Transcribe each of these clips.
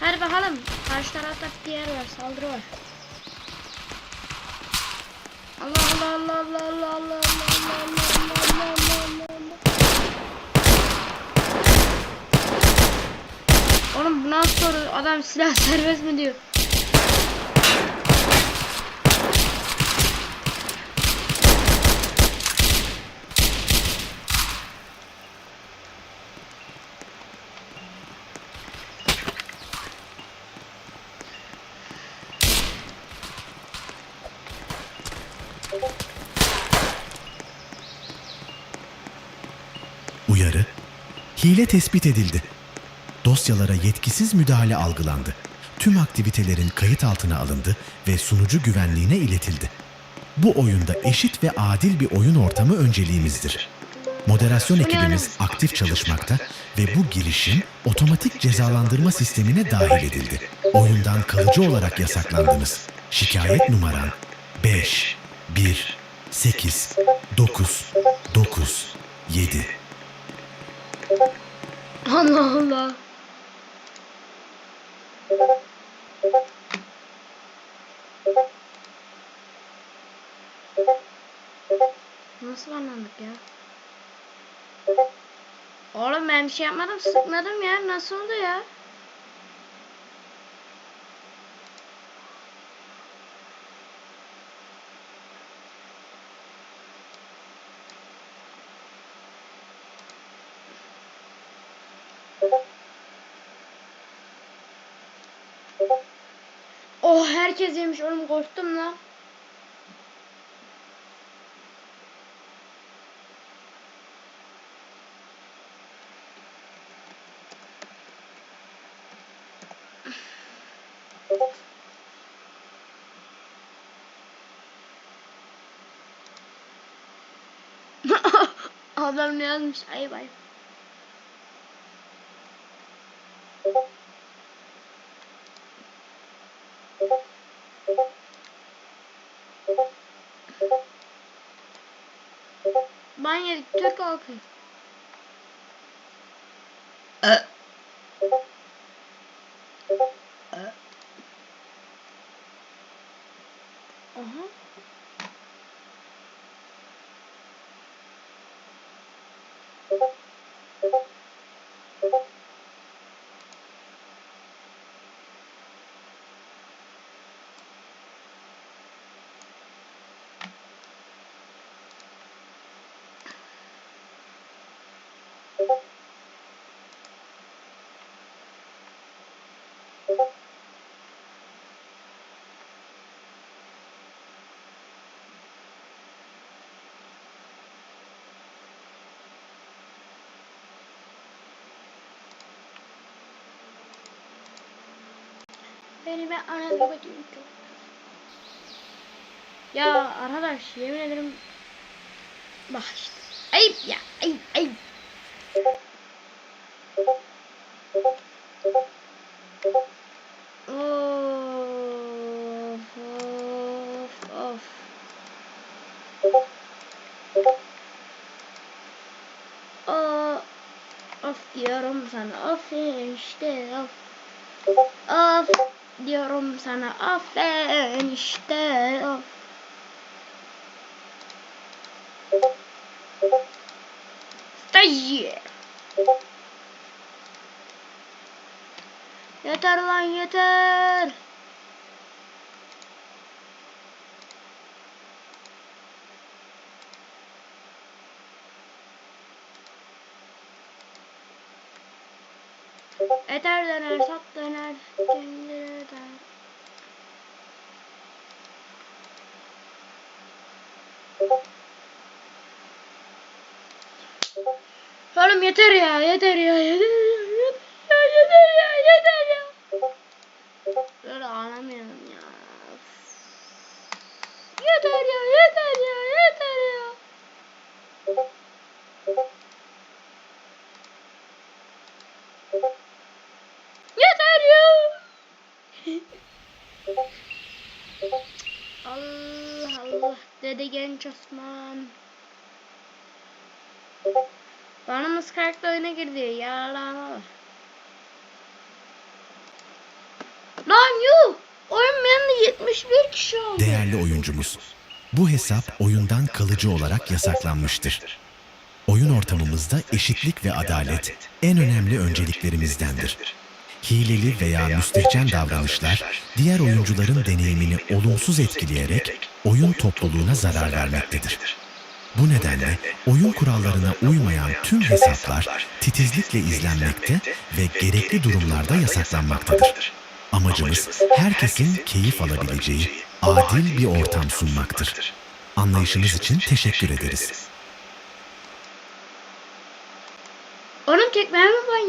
Hadi bakalım. Karşı tarafta bir yer var. Saldırı var. Allah Allah Allah Allah Allah Allah Allah Allah Allah Allah Allah Allah Oğlum bu nasıl? Adam silah serbest mi diyor? Hile tespit edildi. Dosyalara yetkisiz müdahale algılandı. Tüm aktivitelerin kayıt altına alındı ve sunucu güvenliğine iletildi. Bu oyunda eşit ve adil bir oyun ortamı önceliğimizdir. Moderasyon ekibimiz aktif çalışmakta ve bu girişim otomatik cezalandırma sistemine dahil edildi. Oyundan kalıcı olarak yasaklandınız. Şikayet numaran 5 1 8 9 9 7 Allah Allah. Nasıl anladık ya? Oğlum ben bir şey yapmadım sıkmadım ya. Nasıl oldu ya? Herkes yemiş oğlum korktum lan. Adam ne yazmış? Ayıp ayıp. Yedik Türk halkı. Aha. Beni ben anasını bakayım. Ya arkadaş yemin ederim bak işte ayıp ya ayıp ayıp. Of of of. Of of diyorum sana of işte of. Of diyorum sana aferin işte of. Stajyer. Yeter lan yeter. Eter döner, sap döner, kendine der. Oğlum yeter ya, yeter ya, yeter ya, yeter ya, yeter ya. Böyle ağlamıyorum ya. Yeter ya, yeter ya, yeter ya. Yeter ya. Allah Dede genç Osman. Bana mıskarkla oyuna girdi. Yalan Lan yuh. Oyun benim 71 kişi oldu. Değerli oyuncumuz, bu hesap oyundan kalıcı olarak yasaklanmıştır. Oyun ortamımızda eşitlik ve adalet en önemli önceliklerimizdendir. Hileli veya müstehcen davranışlar diğer oyuncuların deneyimini olumsuz etkileyerek oyun topluluğuna zarar vermektedir. Bu nedenle oyun kurallarına uymayan tüm hesaplar titizlikle izlenmekte ve gerekli durumlarda yasaklanmaktadır. Amacımız herkesin keyif alabileceği adil bir ortam sunmaktır. Anlayışınız için teşekkür ederiz. Oğlum tek ben mi ban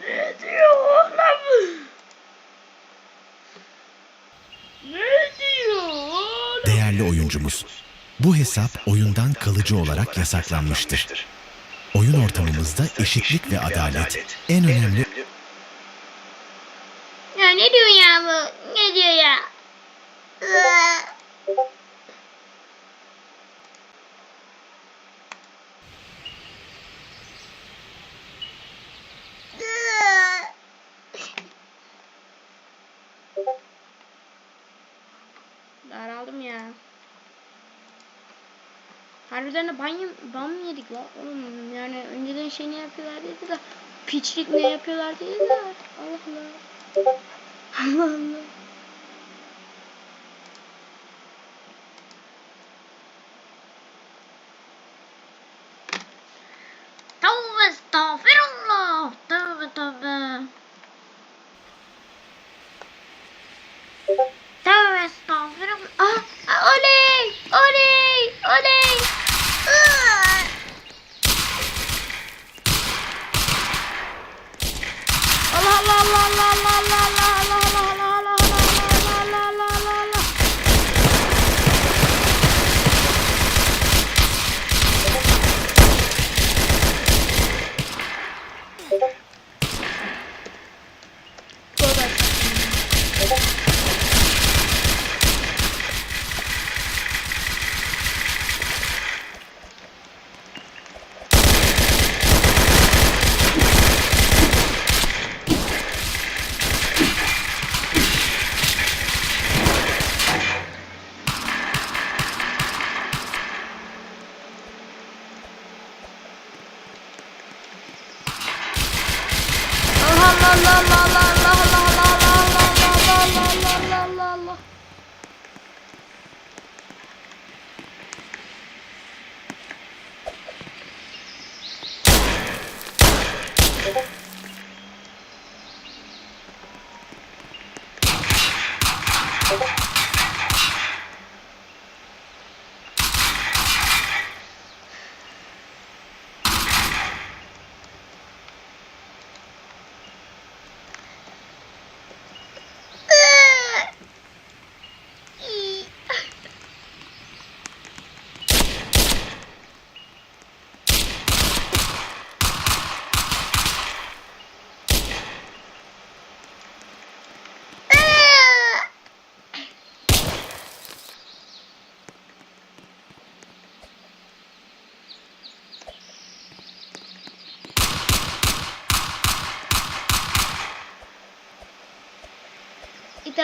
Ne diyor oğlum? Ne diyor oğlum? Değerli oyuncumuz, bu hesap oyundan kalıcı olarak yasaklanmıştır. Oyun ortamımızda eşitlik ve adalet en önemli Ya ne diyor ya bu? Ne diyor ya? Daraldım ya. Harbiden de ban, ban mı yedik la? Oğlum yani önceden şey ne yapıyorlar dedi de piçlik ne yapıyorlar dedi de Allah Allah. Allah Allah.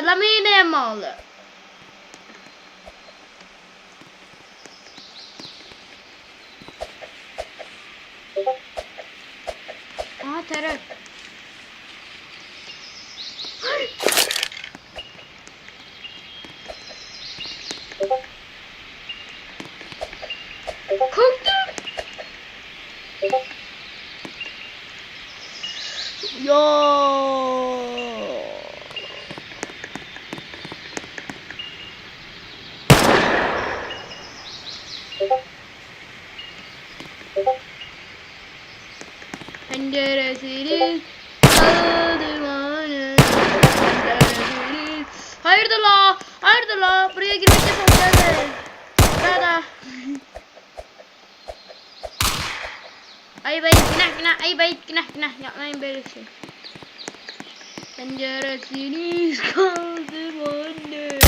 Lamine e Moller. Ah, Tarık. Ayıp ayıp günah günah ayıp ayıp günah günah yapmayın böyle şey. Penceresini kaldırmanı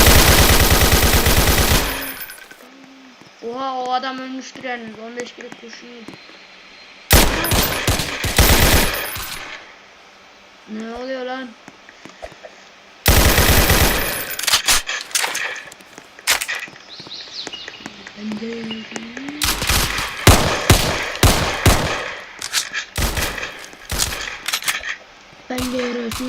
Oha o adam ölmüştür yalnız 15 kere kurşun. Ne oluyor lan? Penceresini Hani